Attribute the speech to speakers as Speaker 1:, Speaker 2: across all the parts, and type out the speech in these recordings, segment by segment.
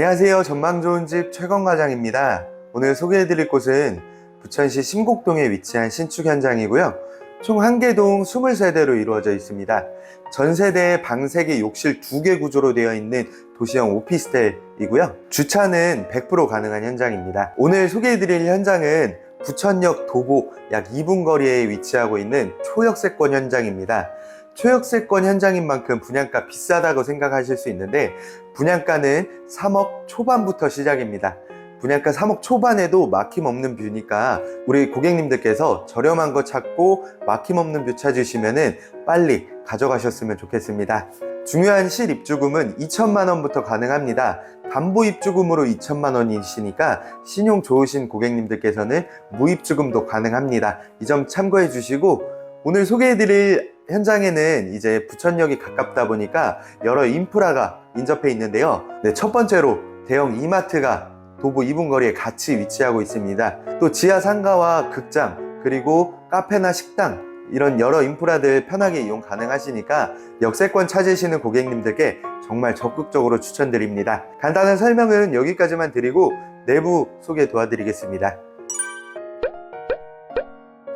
Speaker 1: 안녕하세요. 전망 좋은 집 최건 과장입니다. 오늘 소개해드릴 곳은 부천시 심곡동에 위치한 신축 현장이고요. 총한개동 23대로 이루어져 있습니다. 전 세대 방 3개, 욕실 2개 구조로 되어 있는 도시형 오피스텔이고요. 주차는 100% 가능한 현장입니다. 오늘 소개해드릴 현장은 부천역 도보 약 2분 거리에 위치하고 있는 초역세권 현장입니다. 초역세권 현장인 만큼 분양가 비싸다고 생각하실 수 있는데 분양가는 3억 초반부터 시작입니다. 분양가 3억 초반에도 막힘없는 뷰니까 우리 고객님들께서 저렴한 거 찾고 막힘없는 뷰 찾으시면은 빨리 가져가셨으면 좋겠습니다. 중요한 실 입주금은 2천만 원부터 가능합니다. 담보 입주금으로 2천만 원이시니까 신용 좋으신 고객님들께서는 무입주금도 가능합니다. 이 점 참고해 주시고 오늘 소개해드릴 현장에는 이제 부천역이 가깝다 보니까 여러 인프라가 인접해 있는데요. 네, 첫 번째로 대형 이마트가 도보 2분 거리에 같이 위치하고 있습니다. 또 지하 상가와 극장, 그리고 카페나 식당, 이런 여러 인프라들 편하게 이용 가능하시니까 역세권 찾으시는 고객님들께 정말 적극적으로 추천드립니다. 간단한 설명은 여기까지만 드리고 내부 소개 도와드리겠습니다.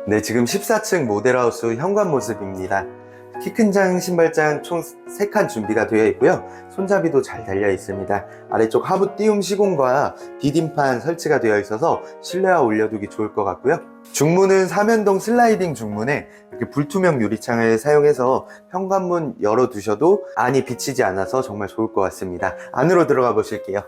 Speaker 1: 네, 지금 14층 모델하우스 현관 모습입니다. 키 큰 장 신발장 총 3칸 준비가 되어 있고요. 손잡이도 잘 달려 있습니다. 아래쪽 하부 띄움 시공과 디딤판 설치가 되어 있어서 실내화 올려두기 좋을 것 같고요. 중문은 사면동 슬라이딩 중문에 이렇게 불투명 유리창을 사용해서 현관문 열어두셔도 안이 비치지 않아서 정말 좋을 것 같습니다. 안으로 들어가 보실게요.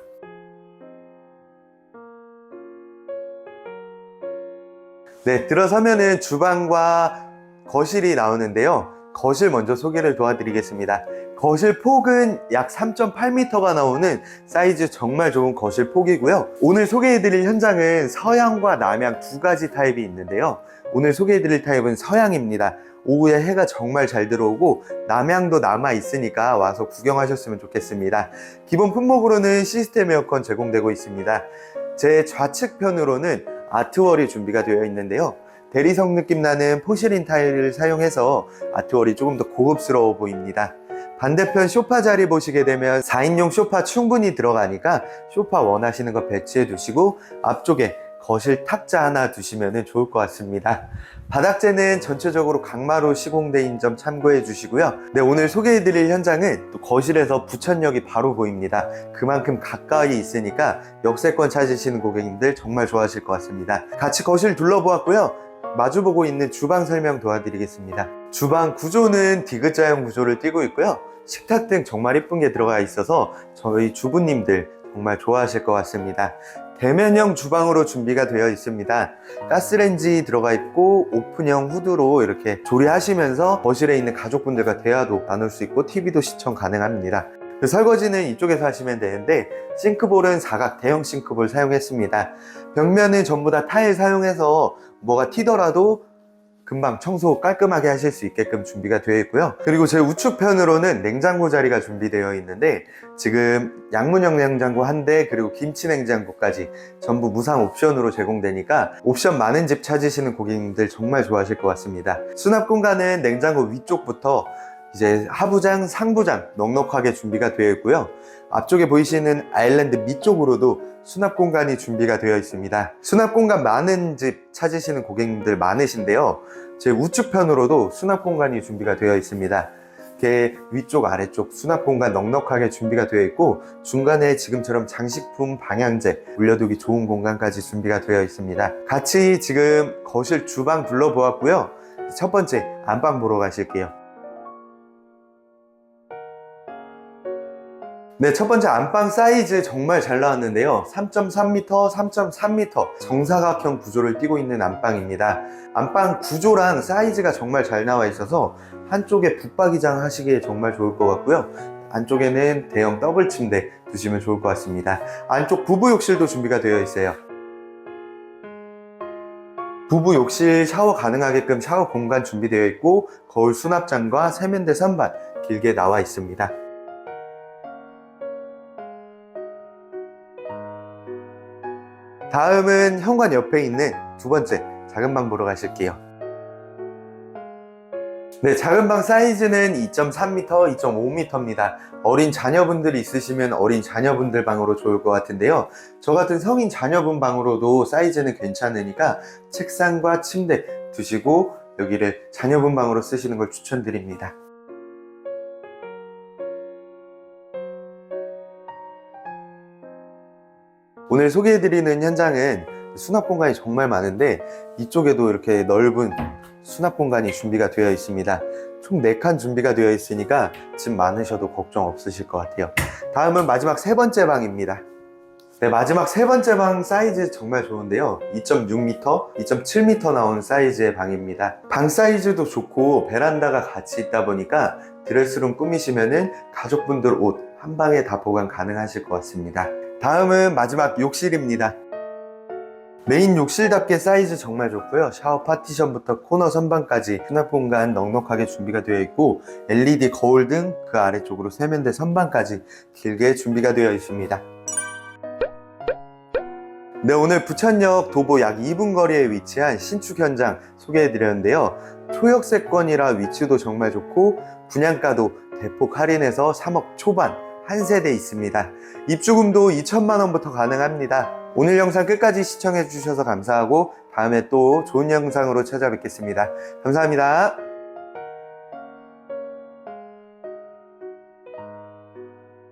Speaker 1: 네, 들어서면은 주방과 거실이 나오는데요. 거실 먼저 소개를 도와드리겠습니다. 거실 폭은 약 3.8m가 나오는 사이즈 정말 좋은 거실 폭이고요. 오늘 소개해드릴 현장은 서양과 남양 두 가지 타입이 있는데요. 오늘 소개해드릴 타입은 서양입니다. 오후에 해가 정말 잘 들어오고 남양도 남아 있으니까 와서 구경하셨으면 좋겠습니다. 기본 품목으로는 시스템 에어컨 제공되고 있습니다. 제 좌측편으로는 아트월이 준비가 되어 있는데요. 대리석 느낌 나는 포시린 타일을 사용해서 아트월이 조금 더 고급스러워 보입니다. 반대편 소파 자리 보시게 되면 4인용 소파 충분히 들어가니까 소파 원하시는 거 배치해 두시고 앞쪽에 거실 탁자 하나 두시면 좋을 것 같습니다. 바닥재는 전체적으로 강마루 시공대인 점 참고해 주시고요. 네, 오늘 소개해 드릴 현장은 또 거실에서 부천역이 바로 보입니다. 그만큼 가까이 있으니까 역세권 찾으시는 고객님들 정말 좋아하실 것 같습니다. 같이 거실 둘러보았고요. 마주보고 있는 주방 설명 도와드리겠습니다. 주방 구조는 디귿자형 구조를 띠고 있고요. 식탁 등 정말 이쁜 게 들어가 있어서 저희 주부님들 정말 좋아하실 것 같습니다. 대면형 주방으로 준비가 되어 있습니다. 가스레인지 들어가 있고 오픈형 후드로 이렇게 조리하시면서 거실에 있는 가족분들과 대화도 나눌 수 있고 TV도 시청 가능합니다. 그 설거지는 이쪽에서 하시면 되는데 싱크볼은 사각 대형 싱크볼 사용했습니다. 벽면은 전부 다 타일 사용해서 뭐가 튀더라도 금방 청소 깔끔하게 하실 수 있게끔 준비가 되어 있고요. 그리고 제 우측편으로는 냉장고 자리가 준비되어 있는데 지금 양문형 냉장고 한 대 그리고 김치 냉장고까지 전부 무상 옵션으로 제공되니까 옵션 많은 집 찾으시는 고객님들 정말 좋아하실 것 같습니다. 수납 공간은 냉장고 위쪽부터 이제 하부장, 상부장 넉넉하게 준비가 되어 있고요. 앞쪽에 보이시는 아일랜드 밑쪽으로도 수납 공간이 준비가 되어 있습니다. 수납 공간 많은 집 찾으시는 고객님들 많으신데요. 제 우측편으로도 수납 공간이 준비가 되어 있습니다. 이렇게 위쪽 아래쪽 수납 공간 넉넉하게 준비가 되어 있고 중간에 지금처럼 장식품 방향제 올려두기 좋은 공간까지 준비가 되어 있습니다. 같이 지금 거실 주방 둘러보았고요. 첫 번째 안방 보러 가실게요. 네, 첫 번째 안방 사이즈 정말 잘 나왔는데요. 3.3m, 3.3m 정사각형 구조를 띠고 있는 안방입니다. 안방 구조랑 사이즈가 정말 잘 나와 있어서 한쪽에 붙박이장 하시기에 정말 좋을 것 같고요. 안쪽에는 대형 더블 침대 두시면 좋을 것 같습니다. 안쪽 부부 욕실도 준비가 되어 있어요. 부부 욕실 샤워 가능하게끔 샤워 공간 준비되어 있고 거울 수납장과 세면대 선반 길게 나와 있습니다. 다음은 현관 옆에 있는 두 번째 작은 방 보러 가실게요. 네, 작은 방 사이즈는 2.3m, 2.5m입니다. 어린 자녀분들이 있으시면 어린 자녀분들 방으로 좋을 것 같은데요. 저 같은 성인 자녀분 방으로도 사이즈는 괜찮으니까 책상과 침대 두시고 여기를 자녀분 방으로 쓰시는 걸 추천드립니다. 오늘 소개해드리는 현장은 수납 공간이 정말 많은데 이쪽에도 이렇게 넓은 수납 공간이 준비가 되어 있습니다. 총 4칸 준비가 되어 있으니까 짐 많으셔도 걱정 없으실 것 같아요. 다음은 마지막 세 번째 방입니다. 네, 마지막 세 번째 방 사이즈 정말 좋은데요. 2.6m, 2.7m 나온 사이즈의 방입니다. 방 사이즈도 좋고 베란다가 같이 있다 보니까 드레스룸 꾸미시면은 가족분들 옷 한 방에 다 보관 가능하실 것 같습니다. 다음은 마지막 욕실입니다. 메인 욕실답게 사이즈 정말 좋고요. 샤워 파티션부터 코너 선반까지 수납 공간 넉넉하게 준비가 되어 있고 LED 거울 등 그 아래쪽으로 세면대 선반까지 길게 준비가 되어 있습니다. 네, 오늘 부천역 도보 약 2분 거리에 위치한 신축 현장 소개해 드렸는데요. 초역세권이라 위치도 정말 좋고 분양가도 대폭 할인해서 3억 초반 한 세대 있습니다. 입주금도 2천만 원부터 가능합니다. 오늘 영상 끝까지 시청해 주셔서 감사하고 다음에 또 좋은 영상으로 찾아뵙겠습니다. 감사합니다.